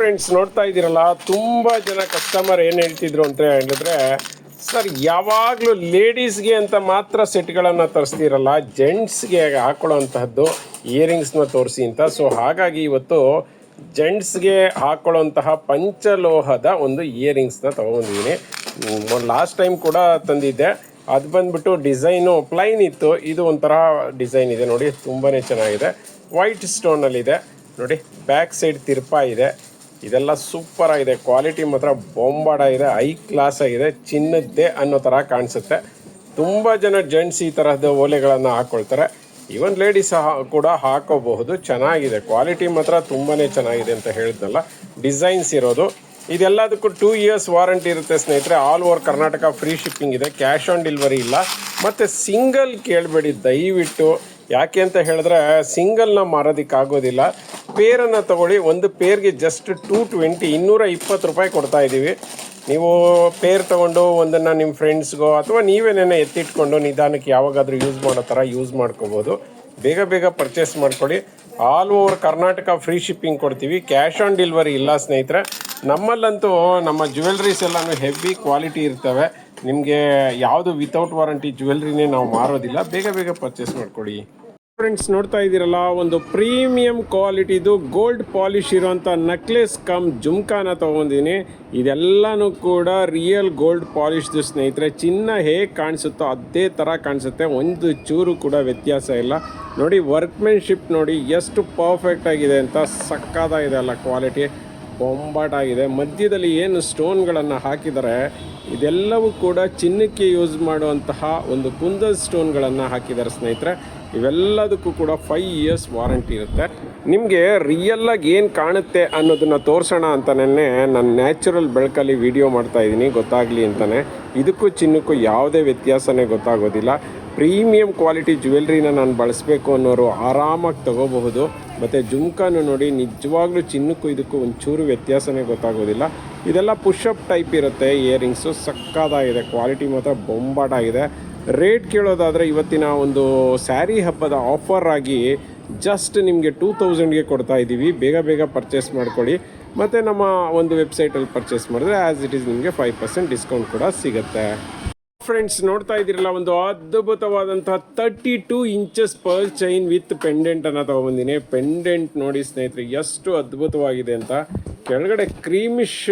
Friends ನೋಡ್ತಾ ಇದ್ದೀರಲ್ಲ, ತುಂಬ ಜನ ಕಸ್ಟಮರ್ ಏನು ಹೇಳ್ತಿದ್ರು ಅಂತ ಹೇಳಿದ್ರೆ, ಸರ್, ಯಾವಾಗಲೂ ಲೇಡೀಸ್ಗೆ ಅಂತ ಮಾತ್ರ ಸೆಟ್ಗಳನ್ನು ತರಿಸ್ತಿರಲ್ಲ ಜೆಂಟ್ಸ್ಗೆ ಹಾಕ್ಕೊಳ್ಳೋವಂತಹದ್ದು ಇಯರಿಂಗ್ಸ್ನ ತೋರಿಸಿ ಅಂತ. ಸೊ ಹಾಗಾಗಿ ಇವತ್ತು ಜೆಂಟ್ಸ್ಗೆ ಹಾಕೊಳ್ಳೋಂತಹ ಪಂಚಲೋಹದ ಒಂದು ಇಯರಿಂಗ್ಸ್ನ ತೊಗೊಂಡಿದ್ದೀನಿ ಲಾಸ್ಟ್ ಟೈಮ್ ಕೂಡ ತಂದಿದ್ದೆ. ಅದು ಬಂದ್ಬಿಟ್ಟು ಡಿಸೈನು ಪ್ಲೈನ್ ಇತ್ತು. ಇದು ಒಂಥರ ಡಿಸೈನ್ ಇದೆ ನೋಡಿ ತುಂಬಾ ಚೆನ್ನಾಗಿದೆ. ವೈಟ್ ಸ್ಟೋನಲ್ಲಿದೆ ನೋಡಿ ಬ್ಯಾಕ್ ಸೈಡ್ ತಿರ್ಪಾ ಇದೆ. ಇದೆಲ್ಲ ಸೂಪರ್ ಆಗಿದೆ. ಕ್ವಾಲಿಟಿ ಮಾತ್ರ ಬೊಂಬಾಡ ಇದೆ ಹೈ ಕ್ಲಾಸ್ ಆಗಿದೆ. ಚಿನ್ನದ್ದೇ ಅನ್ನೋ ಥರ ಕಾಣಿಸುತ್ತೆ. ತುಂಬ ಜನ ಜೆಂಟ್ಸ್ ಈ ತರಹದ ಓಲೆಗಳನ್ನು ಹಾಕ್ಕೊಳ್ತಾರೆ ಈವನ್ ಲೇಡೀಸ್ ಕೂಡ ಹಾಕೋಬಹುದು. ಚೆನ್ನಾಗಿದೆ. ಕ್ವಾಲಿಟಿ ಮಾತ್ರ ತುಂಬಾ ಚೆನ್ನಾಗಿದೆ ಅಂತ ಹೇಳಿದ್ನಲ್ಲ. ಡಿಸೈನ್ಸ್ ಇರೋದು. ಇದೆಲ್ಲದಕ್ಕೂ ಟೂ ಇಯರ್ಸ್ ವಾರಂಟಿ ಇರುತ್ತೆ ಸ್ನೇಹಿತರೆ. All over Karnataka free shipping ಇದೆ. ಕ್ಯಾಶ್ ಆನ್ ಡೆಲಿವರಿ ಇಲ್ಲ. ಮತ್ತು ಸಿಂಗಲ್ ಕೇಳಬೇಡಿ. ದಯವಿಟ್ಟು ಯಾಕೆ ಅಂತ ಹೇಳಿದ್ರೆ ಸಿಂಗಲ್ನ ಮಾರೋದಕ್ಕಾಗೋದಿಲ್ಲ. ಪೇರನ್ನು ತಗೊಳ್ಳಿ. ಒಂದು ಪೇರ್ಗೆ ಜಸ್ಟ್ ಟೂ ಟ್ವೆಂಟಿ ಇನ್ನೂರ ಇಪ್ಪತ್ತು ರೂಪಾಯಿ ಕೊಡ್ತಾ ಇದ್ದೀವಿ. ನೀವು ಪೇರ್ ತೊಗೊಂಡು ಒಂದನ್ನು ನಿಮ್ಮ ಫ್ರೆಂಡ್ಸ್ಗೋ ಅಥವಾ ನೀವೇನೇನೋ ಎತ್ತಿಟ್ಕೊಂಡು ನಿಧಾನಕ್ಕೆ ಯಾವಾಗಾದರೂ ಯೂಸ್ ಮಾಡೋ ಥರ ಯೂಸ್ ಮಾಡ್ಕೋಬೋದು. ಬೇಗ ಬೇಗ ಪರ್ಚೇಸ್ ಮಾಡ್ಕೊಳ್ಳಿ. All over Karnataka free shipping ಕೊಡ್ತೀವಿ. ಕ್ಯಾಶ್ ಆನ್ ಡೆಲಿವರಿ ಇಲ್ಲ ಸ್ನೇಹಿತರೆ. ನಮ್ಮಲ್ಲಂತೂ ನಮ್ಮ ಜ್ಯುವೆಲ್ರೀಸ್ ಎಲ್ಲನೂ ಹೆವಿ ಕ್ವಾಲಿಟಿ ಇರ್ತವೆ. ನಿಮಗೆ ಯಾವುದು ವಿತೌಟ್ ವಾರಂಟಿ ಜ್ಯುವೆಲ್ರಿನೇ ನಾವು ಮಾರೋದಿಲ್ಲ. ಬೇಗ ಬೇಗ ಪರ್ಚೇಸ್ ಮಾಡ್ಕೊಳ್ಳಿ. ಫ್ರೆಂಡ್ಸ್ ನೋಡ್ತಾ ಇದ್ದೀರಲ್ಲ, ಒಂದು ಪ್ರೀಮಿಯಂ ಕ್ವಾಲಿಟಿದು ಗೋಲ್ಡ್ ಪಾಲಿಶ್ ಇರುವಂಥ ನಕ್ಲೆಸ್ ಕಮ್ ಜುಮ್ಕಾನ ತೊಗೊಂಡಿನಿ ಇದೆಲ್ಲನೂ ಕೂಡ ರಿಯಲ್ ಗೋಲ್ಡ್ ಪಾಲಿಶ್ದು ಸ್ನೇಹಿತರೆ, ಚಿನ್ನ ಹೇಗೆ ಕಾಣಿಸುತ್ತೋ ಅದೇ ಥರ ಕಾಣಿಸುತ್ತೆ. ಒಂದು ಚೂರು ಕೂಡ ವ್ಯತ್ಯಾಸ ಇಲ್ಲ. ನೋಡಿ ವರ್ಕ್ಮೆನ್ಶಿಪ್ ನೋಡಿ, ಎಷ್ಟು ಪರ್ಫೆಕ್ಟ್ ಆಗಿದೆ ಅಂತ ಸಕ್ಕದಾಗಿದೆ ಅಲ್ಲ ಕ್ವಾಲಿಟಿ ಬೊಂಬಾಟಾಗಿದೆ ಮಧ್ಯದಲ್ಲಿ ಏನು ಸ್ಟೋನ್ಗಳನ್ನು ಹಾಕಿದರೆ ಇದೆಲ್ಲವೂ ಕೂಡ ಚಿನ್ನಕ್ಕೆ ಯೂಸ್ ಮಾಡುವಂತಹ ಒಂದು ಕುಂದಲ್ ಸ್ಟೋನ್ಗಳನ್ನು ಹಾಕಿದ್ದಾರೆ ಸ್ನೇಹಿತರೆ. ಇವೆಲ್ಲದಕ್ಕೂ ಕೂಡ ಫೈವ್ ಇಯರ್ಸ್ ವಾರಂಟಿ ಇರುತ್ತೆ. ನಿಮಗೆ ರಿಯಲ್ಲಾಗಿ ಏನು ಕಾಣುತ್ತೆ ಅನ್ನೋದನ್ನು ತೋರಿಸೋಣ ಅಂತಲೇ ನಾನು ನ್ಯಾಚುರಲ್ ಬೆಳಕಲ್ಲಿ ವಿಡಿಯೋ ಮಾಡ್ತಾ ಇದ್ದೀನಿ, ಗೊತ್ತಾಗಲಿ ಅಂತಲೇ ಇದಕ್ಕೂ ಚಿನ್ನಕ್ಕೂ ಯಾವುದೇ ವ್ಯತ್ಯಾಸನೇ ಗೊತ್ತಾಗೋದಿಲ್ಲ. ಪ್ರೀಮಿಯಂ ಕ್ವಾಲಿಟಿ ಜ್ಯುವೆಲ್ರಿನ ನಾನು ಬಳಸಬೇಕು ಅನ್ನೋರು ಆರಾಮಾಗಿ ತಗೋಬಹುದು. ಮತ್ತು ಜುಮ್ಕಾನು ನೋಡಿ, ನಿಜವಾಗ್ಲೂ ಚಿನ್ನಕ್ಕೂ ಇದಕ್ಕೂ ಒಂಚೂರು ವ್ಯತ್ಯಾಸನೇ ಗೊತ್ತಾಗೋದಿಲ್ಲ. ಇದೆಲ್ಲ ಪುಷಪ್ ಟೈಪ್ ಇರುತ್ತೆ ಇಯರಿಂಗ್ಸು ಸಕ್ಕದಾಗಿದೆ ಕ್ವಾಲಿಟಿ ಮಾತ್ರ ಬೊಂಬಾಟಾಗಿದೆ ರೇಟ್ ಕೇಳೋದಾದರೆ ಇವತ್ತಿನ ಒಂದು ಸ್ಯಾರಿ ಹಬ್ಬದ ಆಫರ್ ಆಗಿ ಜಸ್ಟ್ ನಿಮಗೆ ಟೂ ತೌಸಂಡ್ಗೆ ಕೊಡ್ತಾ ಇದ್ದೀವಿ ಬೇಗ ಬೇಗ ಪರ್ಚೇಸ್ ಮಾಡ್ಕೊಳ್ಳಿ. ಮತ್ತು ನಮ್ಮ ಒಂದು ವೆಬ್ಸೈಟಲ್ಲಿ ಪರ್ಚೇಸ್ ಮಾಡಿದ್ರೆ ಆ್ಯಸ್ ಇಟ್ ಈಸ್ ನಿಮಗೆ ಫೈವ್ ಪರ್ಸೆಂಟ್ ಡಿಸ್ಕೌಂಟ್ ಕೂಡ ಸಿಗುತ್ತೆ. ಫ್ರೆಂಡ್ಸ್ ನೋಡ್ತಾ ಇದ್ದೀರಲ್ಲ, ಒಂದು ಅದ್ಭುತವಾದಂಥ thirty two inches pearl chain with pendant ಅನ್ನ ತಗೊಂಬಂದಿನಿ. ಪೆಂಡೆಂಟ್ ನೋಡಿ ಸ್ನೇಹಿತರೆ, ಎಷ್ಟು ಅದ್ಭುತವಾಗಿದೆ ಅಂತ. ಕೆಳಗಡೆ ಕ್ರೀಮಿಶ್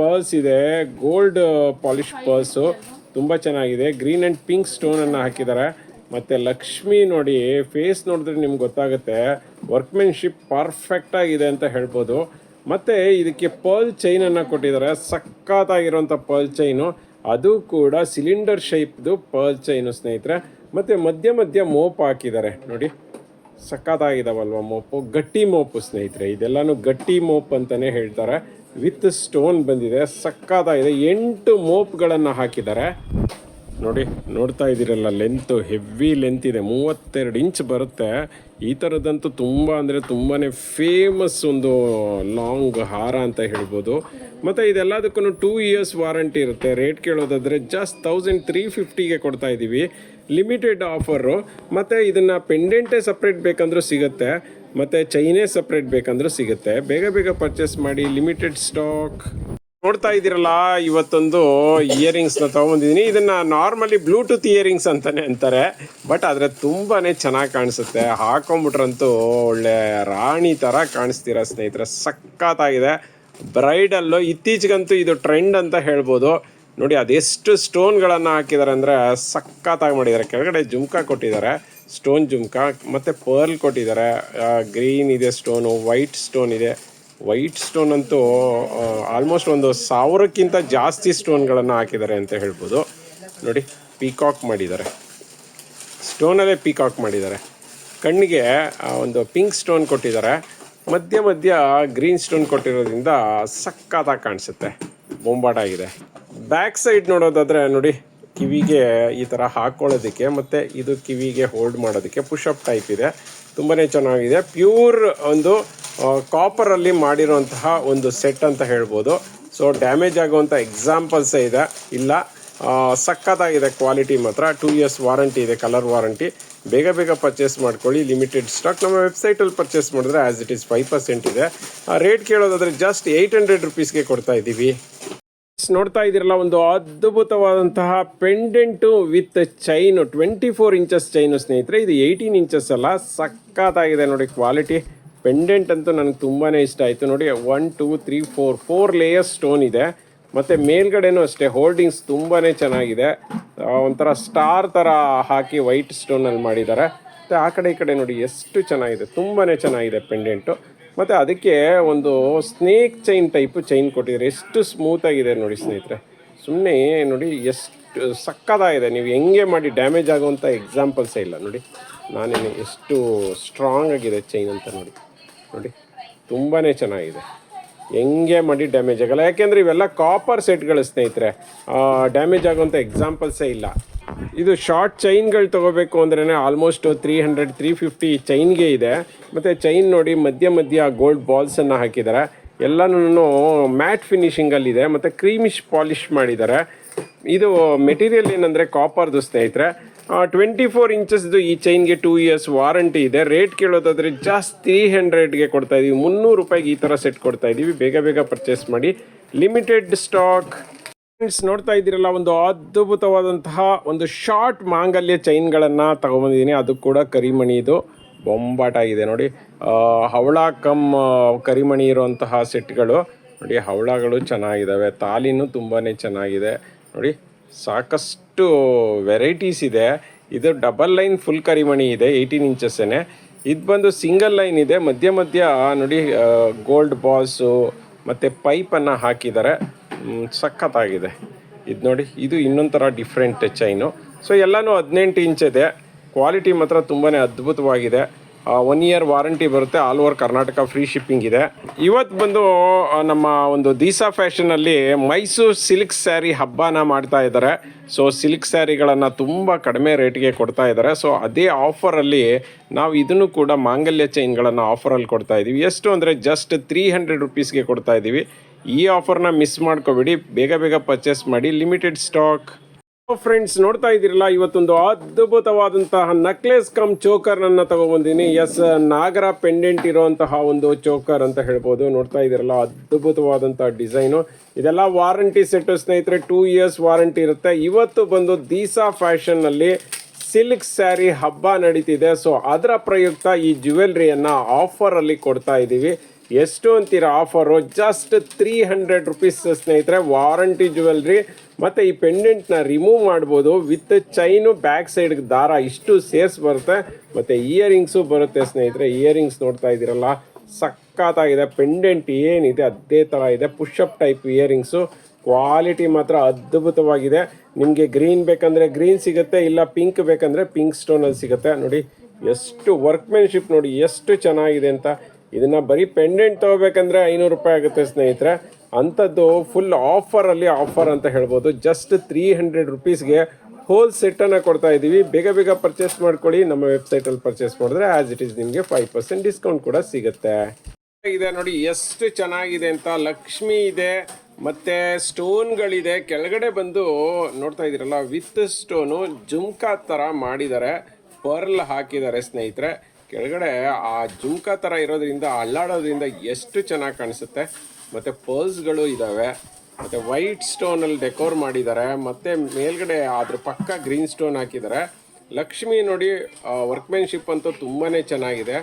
ಪರ್ಲ್ಸ್ ಇದೆ ಗೋಲ್ಡ್ ಪಾಲಿಶ್ ಪರ್ಲ್ಸು ತುಂಬ ಚೆನ್ನಾಗಿದೆ. ಗ್ರೀನ್ ಆ್ಯಂಡ್ ಪಿಂಕ್ ಸ್ಟೋನನ್ನು ಹಾಕಿದ್ದಾರೆ ಮತ್ತು ಲಕ್ಷ್ಮಿ ನೋಡಿ ಫೇಸ್ ನೋಡಿದ್ರೆ ನಿಮ್ಗೆ ಗೊತ್ತಾಗುತ್ತೆ. ವರ್ಕ್ಮೆನ್ಶಿಪ್ ಪರ್ಫೆಕ್ಟ್ ಆಗಿದೆ ಅಂತ ಹೇಳ್ಬೋದು. ಮತ್ತು ಇದಕ್ಕೆ ಪರ್ಲ್ ಚೈನನ್ನು ಕೊಟ್ಟಿದ್ದಾರೆ ಸಖತ್ತಾಗಿರುವಂಥ ಪರ್ಲ್ ಚೈನು ಅದು ಕೂಡ ಸಿಲಿಂಡರ್ ಶೇಪ್ದು ಪರ್ಲ್ ಚೈನು ಸ್ನೇಹಿತರೆ. ಮತ್ತು ಮಧ್ಯ ಮಧ್ಯ ಮೋಪ್ ಹಾಕಿದ್ದಾರೆ ನೋಡಿ ಸಖತ್ತಾಗಿದ್ದಾವಲ್ವ ಮೋಪು? ಗಟ್ಟಿ ಮೋಪು, ಸ್ನೇಹಿತರೆ. ಇದೆಲ್ಲನೂ ಗಟ್ಟಿ ಮೋಪ್ ಅಂತಲೇ ಹೇಳ್ತಾರೆ. ವಿತ್ ಸ್ಟೋನ್ ಬಂದಿದೆ ಸಕ್ಕತ್ತಾಗಿದೆ ಎಂಟು ಮೋಪ್ಗಳನ್ನು ಹಾಕಿದ್ದಾರೆ. ನೋಡಿ, ನೋಡ್ತಾ ಇದ್ದೀರಲ್ಲ ಲೆಂತು ಹೆವಿ ಲೆಂತ್ ಇದೆ. ಮೂವತ್ತೆರಡು ಇಂಚ್ ಬರುತ್ತೆ. ಈ ಥರದ್ದಂತೂ ತುಂಬ ಅಂದರೆ ತುಂಬಾ ಫೇಮಸ್ ಒಂದು ಲಾಂಗ್ ಹಾರ ಅಂತ ಹೇಳ್ಬೋದು. ಮತ್ತು ಇದೆಲ್ಲದಕ್ಕೂ ಟೂ ಇಯರ್ಸ್ ವಾರಂಟಿ ಇರುತ್ತೆ. ರೇಟ್ ಕೇಳೋದಾದರೆ ಜಸ್ಟ್ ತೌಸಂಡ್ ತ್ರೀ ಫಿಫ್ಟಿಗೆ ಕೊಡ್ತಾ ಇದ್ದೀವಿ ಲಿಮಿಟೆಡ್ ಆಫರು ಮತ್ತು ಇದನ್ನು ಪೆಂಡೆಂಟೇ ಸಪ್ರೇಟ್ ಬೇಕಂದ್ರೂ ಸಿಗುತ್ತೆ. ಮತ್ತು ಚೈನೇ ಸಪ್ರೇಟ್ ಬೇಕಂದ್ರೂ ಸಿಗುತ್ತೆ. ಬೇಗ ಬೇಗ ಪರ್ಚೇಸ್ ಮಾಡಿ ಲಿಮಿಟೆಡ್ ಸ್ಟಾಕ್ ನೋಡ್ತಾ ಇದ್ದೀರಲ್ಲ, ಇವತ್ತೊಂದು ಇಯರಿಂಗ್ಸ್ನ ತೊಗೊಂಬಂದಿದ್ದೀನಿ. ಇದನ್ನು ನಾರ್ಮಲಿ ಬ್ಲೂಟೂತ್ ಇಯರಿಂಗ್ಸ್ ಅಂತಾನೆ ಅಂತಾರೆ. ಬಟ್ ಆದರೆ ತುಂಬಾ ಚೆನ್ನಾಗಿ ಕಾಣಿಸುತ್ತೆ. ಹಾಕೊಂಬಿಟ್ರಂತೂ ಒಳ್ಳೆ ರಾಣಿ ಥರ ಕಾಣಿಸ್ತೀರ ಸ್ನೇಹಿತರೆ. ಸಖತ್ತಾಗಿದೆ. ಬ್ರೈಡಲ್ಲು ಇತ್ತೀಚೆಗಂತೂ ಇದು ಟ್ರೆಂಡ್ ಅಂತ ಹೇಳ್ಬೋದು. ನೋಡಿ, ಅದೆಷ್ಟು ಸ್ಟೋನ್ಗಳನ್ನು ಹಾಕಿದ್ದಾರೆ ಅಂದರೆ ಸಖತ್ತಾಗಿ ಮಾಡಿದ್ದಾರೆ ಕೆಳಗಡೆ ಜುಮ್ಕಾ ಕೊಟ್ಟಿದ್ದಾರೆ. ಸ್ಟೋನ್ ಜುಮ್ಕಾ, ಮತ್ತು ಪರ್ಲ್ ಕೊಟ್ಟಿದ್ದಾರೆ. ಗ್ರೀನ್ ಇದೆ ಸ್ಟೋನು ವೈಟ್ ಸ್ಟೋನ್ ಇದೆ. ವೈಟ್ ಸ್ಟೋನ್ ಅಂತೂ ಆಲ್ಮೋಸ್ಟ್ ಒಂದು ಸಾವಿರಕ್ಕಿಂತ ಜಾಸ್ತಿ ಸ್ಟೋನ್ಗಳನ್ನು ಹಾಕಿದ್ದಾರೆ ಅಂತ ಹೇಳ್ಬೋದು. ನೋಡಿ ಪೀಕಾಕ್ ಮಾಡಿದ್ದಾರೆ. ಸ್ಟೋನಲ್ಲೇ ಪೀಕಾಕ್ ಮಾಡಿದ್ದಾರೆ. ಕಣ್ಣಿಗೆ ಒಂದು ಪಿಂಕ್ ಸ್ಟೋನ್ ಕೊಟ್ಟಿದ್ದಾರೆ. ಮಧ್ಯ ಮಧ್ಯ ಗ್ರೀನ್ ಸ್ಟೋನ್ ಕೊಟ್ಟಿರೋದ್ರಿಂದ ಸಕ್ಕತ್ತಾಗಿ ಕಾಣಿಸುತ್ತೆ. ಬೊಂಬಾಟಾಗಿದೆ ಬ್ಯಾಕ್ ಸೈಡ್ ನೋಡೋದಾದರೆ, ನೋಡಿ ಕಿವಿಗೆ ಈ ಥರ ಹಾಕ್ಕೊಳ್ಳೋದಕ್ಕೆ ಮತ್ತು ಇದು ಕಿವಿಗೆ ಹೋಲ್ಡ್ ಮಾಡೋದಕ್ಕೆ ಪುಷಪ್ ಟೈಪ್ ಇದೆ. ತುಂಬಾ ಚೆನ್ನಾಗಿದೆ. ಪ್ಯೂರ್ ಒಂದು ಕಾಪರಲ್ಲಿ ಮಾಡಿರುವಂತಹ ಒಂದು ಸೆಟ್ ಅಂತ ಹೇಳ್ಬೋದು. ಸೊ ಡ್ಯಾಮೇಜ್ ಆಗುವಂಥ ಎಕ್ಸಾಂಪಲ್ಸೇ ಇದೆ. ಇಲ್ಲ ಸಕ್ಕತ್ತಾಗಿದೆ ಕ್ವಾಲಿಟಿ ಮಾತ್ರ. ಟೂ ಇಯರ್ಸ್ ವಾರಂಟಿ ಇದೆ ಕಲರ್ ವಾರಂಟಿ ಬೇಗ ಬೇಗ ಪರ್ಚೇಸ್ ಮಾಡ್ಕೊಳ್ಳಿ. ಲಿಮಿಟೆಡ್ ಸ್ಟಾಕ್ ನಮ್ಮ ವೆಬ್ಸೈಟಲ್ಲಿ ಪರ್ಚೇಸ್ ಮಾಡಿದ್ರೆ as it is five percent ಇದೆ. ರೇಟ್ ಕೇಳೋದಾದರೆ ಜಸ್ಟ್ ಏಯ್ಟ್ ಹಂಡ್ರೆಡ್ ರುಪೀಸ್ಗೆ ಕೊಡ್ತಾ ಇದ್ದೀವಿ. ನೋಡ್ತಾ ಇದ್ದೀರಲ್ಲ, ಒಂದು ಅದ್ಭುತವಾದಂತಹ pendant with chain twenty four inches chain ಸ್ನೇಹಿತರೆ, ಇದು ಏಯ್ಟೀನ್ ಇಂಚಸ್ ಅಲ್ಲ ಸಕ್ಕತ್ತಾಗಿದೆ ನೋಡಿ ಕ್ವಾಲಿಟಿ ಪೆಂಡೆಂಟ್ ಅಂತೂ ನನಗೆ ತುಂಬಾ ಇಷ್ಟ ಆಯಿತು. ನೋಡಿ one two three four four layers stone ಇದೆ. ಮತ್ತು ಮೇಲ್ಗಡೆನೂ ಅಷ್ಟೇ ಹೋಲ್ಡಿಂಗ್ಸ್ ತುಂಬಾ ಚೆನ್ನಾಗಿದೆ. ಒಂಥರ ಸ್ಟಾರ್ ಥರ ಹಾಕಿ ವೈಟ್ ಸ್ಟೋನಲ್ಲಿ ಮಾಡಿದ್ದಾರೆ. ಮತ್ತು ಆ ಕಡೆ ಈ ಕಡೆ ನೋಡಿ, ಎಷ್ಟು ಚೆನ್ನಾಗಿದೆ ತುಂಬಾ ಚೆನ್ನಾಗಿದೆ ಪೆಂಡೆಂಟು ಮತ್ತು ಅದಕ್ಕೆ ಒಂದು ಸ್ನೇಕ್ ಚೈನ್ ಟೈಪ್ ಚೈನ್ ಕೊಟ್ಟಿದ್ರೆ ಎಷ್ಟು ಸ್ಮೂತಾಗಿದೆ ನೋಡಿ ಸ್ನೇಹಿತರೆ. ಸುಮ್ಮನೆ ನೋಡಿ ಎಷ್ಟು ಸಕ್ಕದಾಗಿದೆ ನೀವು ಹೆಂಗೆ ಮಾಡಿ ಡ್ಯಾಮೇಜ್ ಆಗುವಂಥ ಎಕ್ಸಾಂಪಲ್ಸೇ ಇಲ್ಲ ನೋಡಿ. ನಾನೇನು ಎಷ್ಟು ಸ್ಟ್ರಾಂಗ್ ಆಗಿದೆ ಚೈನ್ ಅಂತ ನೋಡಿ. ನೋಡಿ ತುಂಬಾ ಚೆನ್ನಾಗಿದೆ. ಹೆಂಗೆ ಮಾಡಿ ಡ್ಯಾಮೇಜ್ ಆಗಲ್ಲ. ಯಾಕೆಂದರೆ ಇವೆಲ್ಲ ಕಾಪರ್ ಸೆಟ್ಗಳು ಸ್ನೇಹಿತರೆ. ಡ್ಯಾಮೇಜ್ ಆಗುವಂಥ ಎಕ್ಸಾಂಪಲ್ಸೇ ಇಲ್ಲ. ಇದು ಶಾರ್ಟ್ ಚೈನ್ಗಳು ತೊಗೋಬೇಕು ಅಂದ್ರೆ almost three hundred three fifty ಚೈನ್ಗೆ ಇದೆ. ಮತ್ತು ಚೈನ್ ನೋಡಿ ಮಧ್ಯ ಮಧ್ಯ ಗೋಲ್ಡ್ ಬಾಲ್ಸನ್ನು ಹಾಕಿದ್ದಾರೆ ಎಲ್ಲಾನು ಮ್ಯಾಟ್ ಫಿನಿಷಿಂಗಲ್ಲಿದೆ ಮತ್ತು ಕ್ರೀಮಿಶ್ ಪಾಲಿಷ್ ಮಾಡಿದ್ದಾರೆ ಇದು ಮೆಟೀರಿಯಲ್ ಏನಂದರೆ ಕಾಪರ್ದು ಸ್ನೇಹಿತರೆ. ಟ್ವೆಂಟಿ ಫೋರ್ ಇಂಚಸ್ದು ಈ ಚೈನ್ಗೆ ಟೂ ಇಯರ್ಸ್ ವಾರಂಟಿ ಇದೆ. ರೇಟ್ ಕೇಳೋದಾದರೆ ಜಾಸ್ತಿ ತ್ರೀ ಹಂಡ್ರೆಡ್ಗೆ ಕೊಡ್ತಾ ಇದೀವಿ. ಮುನ್ನೂರು ರೂಪಾಯಿಗೆ ಈ ಥರ ಸೆಟ್ ಕೊಡ್ತಾ ಇದ್ದೀವಿ ಬೇಗ ಬೇಗ ಪರ್ಚೇಸ್ ಮಾಡಿ. ಲಿಮಿಟೆಡ್ ಸ್ಟಾಕ್ ಫ್ರೆಂಡ್ಸ್ ನೋಡ್ತಾ ಇದ್ದೀರಲ್ಲ, ಒಂದು ಅದ್ಭುತವಾದಂತಹ ಒಂದು ಶಾರ್ಟ್ ಮಾಂಗಲ್ಯ ಚೈನ್ಗಳನ್ನು ತಗೊಂಬಂದಿದ್ದೀನಿ. ಅದು ಕೂಡ ಕರಿಮಣಿದು ಬೊಂಬಾಟ ಇದೆ ನೋಡಿ ಹವಳ ಕಮ್ ಕರಿಮಣಿ ಇರುವಂತಹ ಸೆಟ್ಗಳು. ನೋಡಿ, ಹವಳಗಳು ಚೆನ್ನಾಗಿದ್ದಾವೆ ತಾಲಿನೂ ತುಂಬಾ ಚೆನ್ನಾಗಿದೆ. ನೋಡಿ, ಸಾಕಷ್ಟು ವೆರೈಟೀಸ್ ಇದೆ. ಇದು ಡಬಲ್ ಲೈನ್ ಫುಲ್ ಕರಿಮಣಿ ಇದೆ, ಏಯ್ಟೀನ್ ಇಂಚಸ್ಸೇ ಇದು ಬಂದು ಸಿಂಗಲ್ ಲೈನ್ ಇದೆ. ಮಧ್ಯ ಮಧ್ಯ, ನೋಡಿ ಗೋಲ್ಡ್ ಬಾಲ್ಸು ಮತ್ತು ಪೈಪನ್ನು ಹಾಕಿದ್ದಾರೆ. ಸಖತ್ತಾಗಿದೆ. ಇದು ನೋಡಿ, ಇದು ಇನ್ನೊಂದು ಥರ ಡಿಫ್ರೆಂಟ್ ಚೈನು ಸೊ ಎಲ್ಲನೂ ಹದಿನೆಂಟು ಇಂಚ್ ಇದೆ. ಕ್ವಾಲಿಟಿ ಮಾತ್ರ ತುಂಬಾ ಅದ್ಭುತವಾಗಿದೆ. ಒನ್ ಇಯರ್ ವಾರಂಟಿ ಬರುತ್ತೆ. All over Karnataka free shipping ಇದೆ. ಇವತ್ತು ಬಂದು ನಮ್ಮ ಒಂದು ದೀಸಾ ಫ್ಯಾಷನಲ್ಲಿ ಮೈಸೂರು ಸಿಲ್ಕ್ ಸ್ಯಾರಿ ಹಬ್ಬನ ಮಾಡ್ತಾ ಇದ್ದಾರೆ. ಸೊ ಸಿಲ್ಕ್ ಸ್ಯಾರಿಗಳನ್ನು ತುಂಬ ಕಡಿಮೆ ರೇಟ್ಗೆ ಕೊಡ್ತಾ ಇದ್ದಾರೆ. ಸೊ ಅದೇ ಆಫರಲ್ಲಿ ನಾವು ಇದನ್ನು ಕೂಡ ಮಾಂಗಲ್ಯ ಚೈನ್ಗಳನ್ನು ಆಫರಲ್ಲಿ ಕೊಡ್ತಾ ಇದ್ದೀವಿ. ಎಷ್ಟು ಅಂದರೆ ಜಸ್ಟ್ ತ್ರೀ ಹಂಡ್ರೆಡ್ ರುಪೀಸ್ಗೆ ಕೊಡ್ತಾ ಇದ್ದೀವಿ. ಈ ಆಫರ್ನ ಮಿಸ್ ಮಾಡ್ಕೋಬೇಡಿ. ಬೇಗ ಬೇಗ ಪರ್ಚೇಸ್ ಮಾಡಿ. ಲಿಮಿಟೆಡ್ ಸ್ಟಾಕ್ ಫ್ರೆಂಡ್ಸ್ ನೋಡ್ತಾ ಇದ್ದೀರಲ್ಲ? ಇವತ್ತೊಂದು ಅದ್ಭುತವಾದಂತಹ ನಕ್ಲೆಸ್ ಕಮ್ ಚೋಕರ್ ನನ್ನ ತಗೊಬಂದಿನಿ. ಎಸ್ ನಾಗರ ಪೆಂಡೆಂಟ್ ಇರುವಂತಹ ಒಂದು ಚೋಕರ್ ಅಂತ ಹೇಳ್ಬೋದು. ನೋಡ್ತಾ ಇದ್ದೀರಲ್ಲ? ಅದ್ಭುತವಾದಂತಹ ಡಿಸೈನು ಇದೆಲ್ಲ ವಾರಂಟಿ ಸೆಟ್ ಸ್ನೇಹಿತರೆ ಟೂ ಇಯರ್ಸ್ ವಾರಂಟಿ ಇರುತ್ತೆ. ಇವತ್ತು ಬಂದು ದೀಸಾ ಫ್ಯಾಷನ್ನಲ್ಲಿ ಸಿಲ್ಕ್ ಸ್ಯಾರಿ ಹಬ್ಬ ನಡೀತಿದೆ. ಸೊ ಅದರ ಪ್ರಯುಕ್ತ ಈ ಜ್ಯುವೆಲ್ರಿಯನ್ನು ಆಫರಲ್ಲಿ ಕೊಡ್ತಾ ಇದ್ದೀವಿ ಎಷ್ಟು ಅಂತೀರಾ? Offer just three hundred rupees ಸ್ನೇಹಿತರೆ ವಾರಂಟಿ ಜ್ಯುವೆಲ್ರಿ ಮತ್ತು ಈ ಪೆಂಡೆಂಟ್ನ ರಿಮೂವ್ ಮಾಡ್ಬೋದು. ವಿತ್ ಚೈನು ಬ್ಯಾಕ್ ಸೈಡ್ಗೆ ದಾರ ಇಷ್ಟು ಸೇರ್ಸ್ ಬರುತ್ತೆ. ಮತ್ತು ಇಯರಿಂಗ್ಸು ಬರುತ್ತೆ ಸ್ನೇಹಿತರೆ. ಇಯರಿಂಗ್ಸ್ ನೋಡ್ತಾ ಇದ್ದೀರಲ್ಲ, ಸಖತ್ತಾಗಿದೆ. ಪೆಂಡೆಂಟ್ ಏನಿದೆ, ಅದೇ ಥರ ಇದೆ. ಪುಷಪ್ ಟೈಪ್ ಇಯರಿಂಗ್ಸು ಕ್ವಾಲಿಟಿ ಮಾತ್ರ ಅದ್ಭುತವಾಗಿದೆ. ನಿಮಗೆ ಗ್ರೀನ್ ಬೇಕಂದರೆ ಗ್ರೀನ್ ಸಿಗುತ್ತೆ, ಇಲ್ಲ ಪಿಂಕ್ ಬೇಕಂದರೆ ಪಿಂಕ್ ಸ್ಟೋನಲ್ಲಿ ಸಿಗುತ್ತೆ. ನೋಡಿ, ಎಷ್ಟು ವರ್ಕ್ಮೆನ್ಶಿಪ್ ನೋಡಿ, ಎಷ್ಟು ಚೆನ್ನಾಗಿದೆ ಅಂತ. ಇದನ್ನು ಬರೀ ಪೆಂಡೆಂಟ್ ತಗೋಬೇಕಂದ್ರೆ ಐನೂರು ರೂಪಾಯಿ ಆಗುತ್ತೆ ಸ್ನೇಹಿತರೆ. ಅಂಥದ್ದು ಫುಲ್ ಆಫರಲ್ಲಿ ಆಫರ್ ಅಂತ ಹೇಳ್ಬೋದು. ಜಸ್ಟ್ ತ್ರೀ ಹಂಡ್ರೆಡ್ ರುಪೀಸ್ಗೆ ಹೋಲ್ ಸೆಟ್ಟನ್ನು ಕೊಡ್ತಾ ಇದ್ದೀವಿ ಬೇಗ ಬೇಗ ಪರ್ಚೇಸ್ ಮಾಡ್ಕೊಳ್ಳಿ. ನಮ್ಮ ವೆಬ್ಸೈಟಲ್ಲಿ ಪರ್ಚೇಸ್ ಮಾಡಿದ್ರೆ ಆ್ಯಸ್ ಇಟ್ ಈಸ್ ನಿಮಗೆ ಫೈವ್ ಪರ್ಸೆಂಟ್ ಡಿಸ್ಕೌಂಟ್ ಕೂಡ ಸಿಗುತ್ತೆ. ಇದೆ ನೋಡಿ, ಎಷ್ಟು ಚೆನ್ನಾಗಿದೆ ಅಂತ. ಲಕ್ಷ್ಮಿ ಇದೆ, ಮತ್ತೆ ಸ್ಟೋನ್ಗಳಿದೆ ಕೆಳಗಡೆ ಬಂದು ನೋಡ್ತಾ ಇದ್ದೀರಲ್ಲ ವಿತ್ ಸ್ಟೋನು ಜುಮ್ಕಾ ಥರ ಮಾಡಿದ್ದಾರೆ. ಪರ್ಲ್ ಹಾಕಿದ್ದಾರೆ ಸ್ನೇಹಿತರೆ. ಕೆಳಗಡೆ ಆ ಜುಮ್ಕಾ ಥರ ಇರೋದ್ರಿಂದ, ಅಲ್ಲಾಡೋದ್ರಿಂದ ಎಷ್ಟು ಚೆನ್ನಾಗಿ ಕಾಣಿಸುತ್ತೆ. ಮತ್ತು ಪರ್ಲ್ಸ್ಗಳು ಇದ್ದಾವೆ ಮತ್ತು ವೈಟ್ ಸ್ಟೋನಲ್ಲಿ ಡೆಕೋರ್ ಮಾಡಿದ್ದಾರೆ. ಮತ್ತು ಮೇಲ್ಗಡೆ ಅದ್ರ ಪಕ್ಕ ಗ್ರೀನ್ ಸ್ಟೋನ್ ಹಾಕಿದ್ದಾರೆ. ಲಕ್ಷ್ಮಿ ನೋಡಿ ವರ್ಕ್ಮೆನ್ಶಿಪ್ ಅಂತೂ ತುಂಬಾ ಚೆನ್ನಾಗಿದೆ.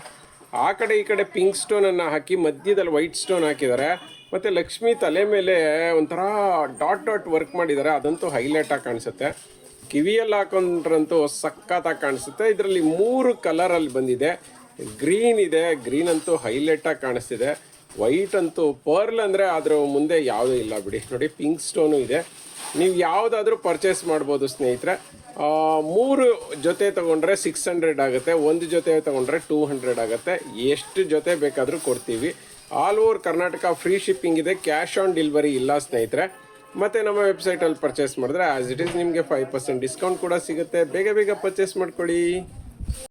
ಆ ಕಡೆ ಈ ಕಡೆ ಪಿಂಕ್ ಸ್ಟೋನನ್ನು ಹಾಕಿ ಮಧ್ಯದಲ್ಲಿ ವೈಟ್ ಸ್ಟೋನ್ ಹಾಕಿದ್ದಾರೆ. ಮತ್ತು ಲಕ್ಷ್ಮಿ ತಲೆ ಮೇಲೆ ಒಂಥರ ಡಾಟ್ ಡಾಟ್ ವರ್ಕ್ ಮಾಡಿದ್ದಾರೆ. ಅದಂತೂ ಹೈಲೈಟಾಗಿ ಕಾಣಿಸುತ್ತೆ. ಕಿವಿಯಲ್ಲಿ ಹಾಕೊಂಡ್ರಂತೂ ಸಕ್ಕತ್ತಾಗಿ ಕಾಣಿಸುತ್ತೆ. ಇದರಲ್ಲಿ ಮೂರು ಕಲರಲ್ಲಿ ಬಂದಿದೆ. ಗ್ರೀನ್ ಇದೆ ಗ್ರೀನ್ ಅಂತೂ ಹೈಲೈಟಾಗಿ ಕಾಣಿಸ್ತಿದೆ. ವೈಟ್ ಅಂತೂ ಪರ್ಲ್ ಅಂದರೆ ಅದರ ಮುಂದೆ ಯಾವುದೂ ಇಲ್ಲ ಬಿಡಿ. ನೋಡಿ ಪಿಂಕ್ ಸ್ಟೋನು ಇದೆ. ನೀವು ಯಾವುದಾದ್ರೂ ಪರ್ಚೇಸ್ ಮಾಡ್ಬೋದು ಸ್ನೇಹಿತರೆ. ಮೂರು ಜೊತೆ ತೊಗೊಂಡ್ರೆ ಸಿಕ್ಸ್ ಹಂಡ್ರೆಡ್ ಆಗುತ್ತೆ. ಒಂದು ಜೊತೆ ತೊಗೊಂಡ್ರೆ ಟೂ ಹಂಡ್ರೆಡ್ ಆಗುತ್ತೆ. ಎಷ್ಟು ಜೊತೆ ಬೇಕಾದರೂ ಕೊಡ್ತೀವಿ. All over Karnataka free shipping ಇದೆ. ಕ್ಯಾಶ್ ಆನ್ ಡೆಲಿವರಿ ಇಲ್ಲ ಸ್ನೇಹಿತರೆ. ಮತ್ತು ನಮ್ಮ ವೆಬ್ಸೈಟಲ್ಲಿ ಪರ್ಚೇಸ್ ಮಾಡಿದ್ರೆ ಆಸ್ ಇಟ್ ಈಸ್ ನಿಮಗೆ ಫೈವ್ ಪರ್ಸೆಂಟ್ ಡಿಸ್ಕೌಂಟ್ ಕೂಡ ಸಿಗುತ್ತೆ. ಬೇಗ ಬೇಗ ಪರ್ಚೇಸ್ ಮಾಡ್ಕೊಳ್ಳಿ.